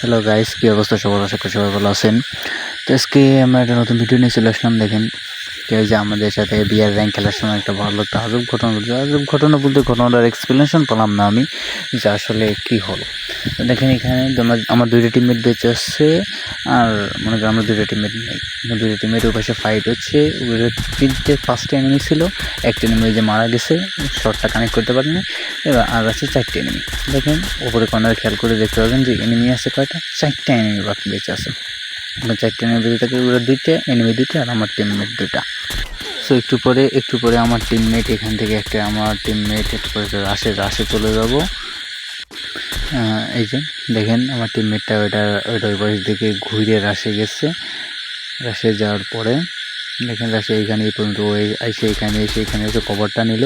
Hello guys কী অবস্থা? সবার আশা করি সবাই ভালো আছেন। তো আজকে আমরা একটা নতুন ভিডিও নিয়ে চলে আসলাম, দেখেন। কি হয় যে আমাদের সাথে বিয়ার র্যাঙ্ক খেলার সময় একটা ভালো একটা আজব ঘটনা ঘটছে আজব ঘটনা বলতে ঘটনাটার এক্সপ্লেনেশন পেলাম না আমি যে আসলে কী হলো। দেখেন এখানে আমার দুইটা টিমমেট বেঁচে আসছে আর মনে করেন আমরা দুইটা টিমমেট নেই। দুইটা টিমমেট ওই পাশে ফাইট হচ্ছে। তিনটে, পাঁচটা এনিমি ছিল। একটা এনিমি যে মারা গেছে শর্টটা কানেক্ট করতে পারেনি। এবার আর আছে চারটে এনিমি দেখেন ওপরে কর্নারে খেয়াল করে দেখতে পাবেন যে এনিমি আছে কয়টা? চারটে এনিমি বাকি বেঁচে আছে। আমার চারটে এনিমি থাকে ওরা দুইটা এনিমি দুইটা আর আমার টিমমেট দুইটা। সো একটু পরে একটু পরে আমার টিমমেট এখান থেকে একটা, আমার টিমমেট একটু পরে রাশে রাশে চলে যাব। এই যে, দেখেন, আমার টিমমেটটা ওইটা ওইটা ওই পাশ দিকে ঘুরে রাশে গেছে। রাশে যাওয়ার পরে, দেখেন রাশে এইখানে এই পর্যন্ত ওই এসে এখানে এসে এখানে এসে কভারটা নিল।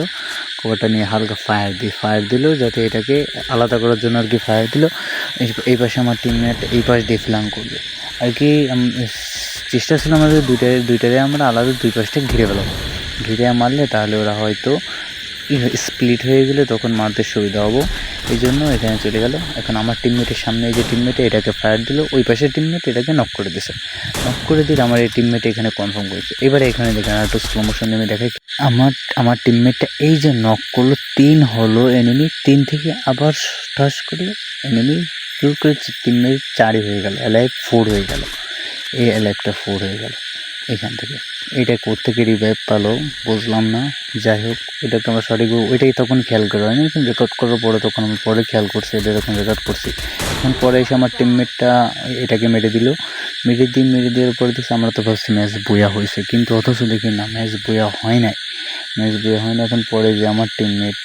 কভারটা নিয়ে হালকা ফায়ার দিয়ে ফায়ার দিল, যাতে এটাকে আলাদা করার জন্য আর কি ফায়ার দিল। এই পাশে আমার টিমমেট এই পাশ দিয়ে ফ্লাং করবে। আর কি চেষ্টা ছিল আমাদের দুইটা দুইটারে আমরা আলাদা দুই পাশটা ঘিরে ফেলাবো ঘিরে মারলে তাহলে ওরা হয়তো স্প্লিট হয়ে গেলে তখন মারতে সুবিধা হব। এই জন্য এখানে চলে গেল। এখন আমার টিমমেটের সামনে যে টিমমেটে এটাকে ফায়ার দিল। ওই পাশের টিমমেট এটাকে নক করে দিছে। নক করে দিলে আমার এই টিমমেট এখানে কনফার্ম করেছে। এবারে এখানে দেখেন আর একটু স্লো মোশন নেমে দেখাই। আমার আমার টিমমেটটা এই যে নক করল, তিন হলো এনিমি তিন থেকে আবার ঠাস করে এনিমি কিউ করে টিমমেট চারই হয়ে গেল অ্যালাইভ ফোর হয়ে গেল, এই অ্যালাইভটা ফোর হয়ে গেল এখান থেকে। এটা কোত্থেকে রিভাইভ পালো বুঝলাম না, যাই হোক, এটাকে আমরা সঠিক ওইটাই তখন খেয়াল করা হয়নি, কিন্তু রেকর্ড করার পরে তখন আমি পরে খেয়াল করছি, এটা যখন রেকর্ড করছি। তখন পরে এসে আমার টিমমেটটা এটাকে মেরে দিল, মেরে দিয়ে, মেরে দেওয়ার পরে দেখছি আমরা তো ভাবছি ম্যাচ বইয়া হয়েছে, কিন্তু অথচ দেখি না ম্যাচ বইয়া হয় নাই। ম্যাচ বইয়া হয় না এখন পরে যে আমার টিমমেট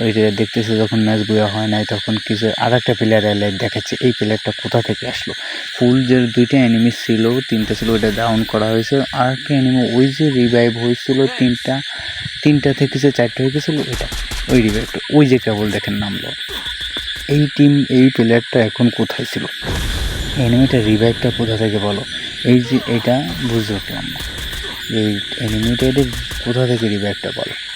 ওইটা দেখতেছে যখন ম্যাচ বইয়া হয় নাই, তখন কিছু আর একটা প্লেয়ার এলে দেখাচ্ছে। এই প্লেয়ারটা কোথা থেকে আসলো? ফুল যে দুইটা অ্যানিমি ছিল, তিনটা ছিল, ওইটা ডাউন করা হয়েছে। আর একটা অ্যানিমি ওই যে রিভাইভ হয়েছিল তিনটা তিনটা থেকে যে চারটে হয়ে গেছিল, ওইটা। ওই রিভাইভটা ওই যে কেবল দেখেন নামলো। এই টিম এই প্লেয়ারটা এখন কোথায় ছিল? এনিমিটা রিভাইভটা কোথা থেকে বলো? এই যে এটা বুঝতে পারলাম না। এই এটা কোথা থেকে রিভাইভটা বলো?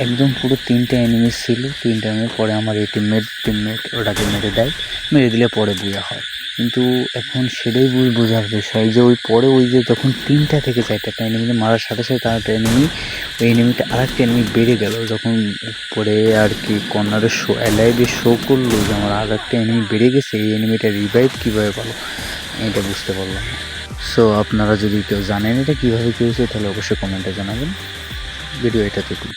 একদম পুরো তিনটে এনিমি ছিল। তিনটা এনিমি পরে আমার এই টিমমেট টিমমেট ওটাকে মেরে দেয়। মেরে দিলে পরে বুয়া হয়। কিন্তু এখন সেটাই বুঝ- বোঝার বিষয় যে ওই পরে ওই যে যখন তিনটা থেকে চারটা এনিমিকে মারার সাথে সাথে তার একটা এনিমি ওই এনিমিটা আর একটা এনিমি বেড়ে গেল। যখন পরে আর কি কর্নারে শো অ্যালাইভে শো করল যে আমার আর একটা এনিমি বেড়ে গেছে, এই এনিমিটা রিভাইভ কীভাবে পালো এটা বুঝতে পারলাম সো আপনারা যদি কেউ জানেন এটা কীভাবে কী হয়েছে, তাহলে অবশ্যই কমেন্টে জানাবেন। ভিডিও এটা দেখুন